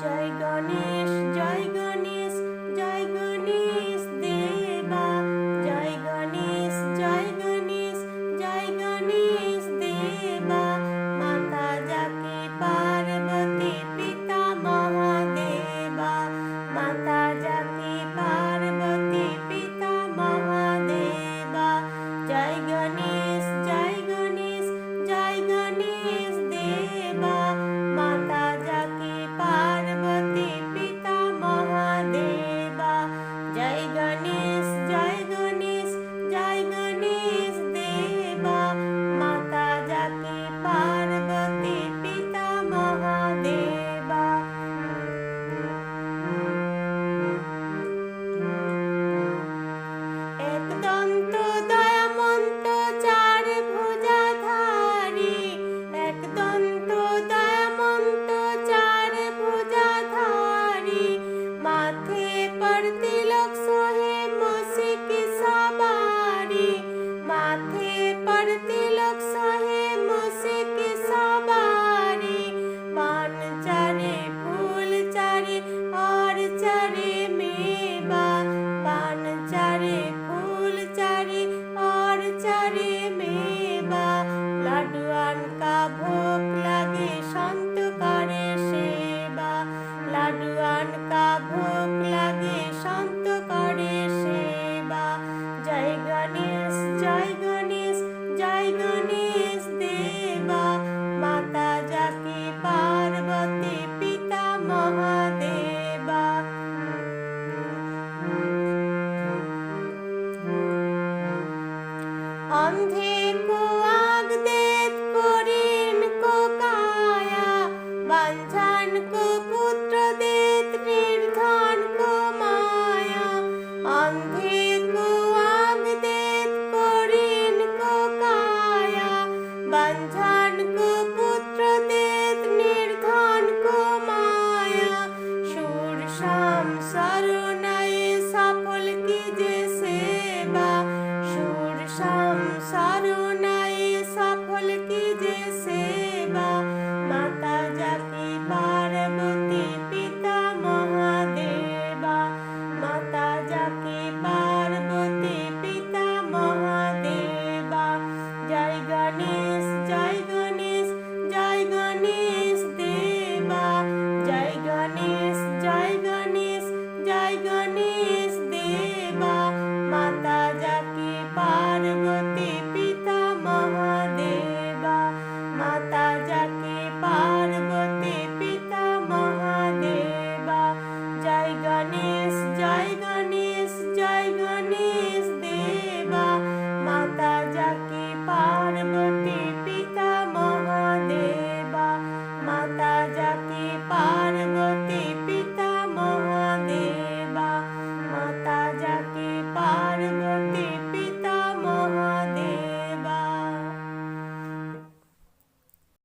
জয় গণেশ জয় গণেশ জায়গা নিয়ে জায়গা some sun. Bye.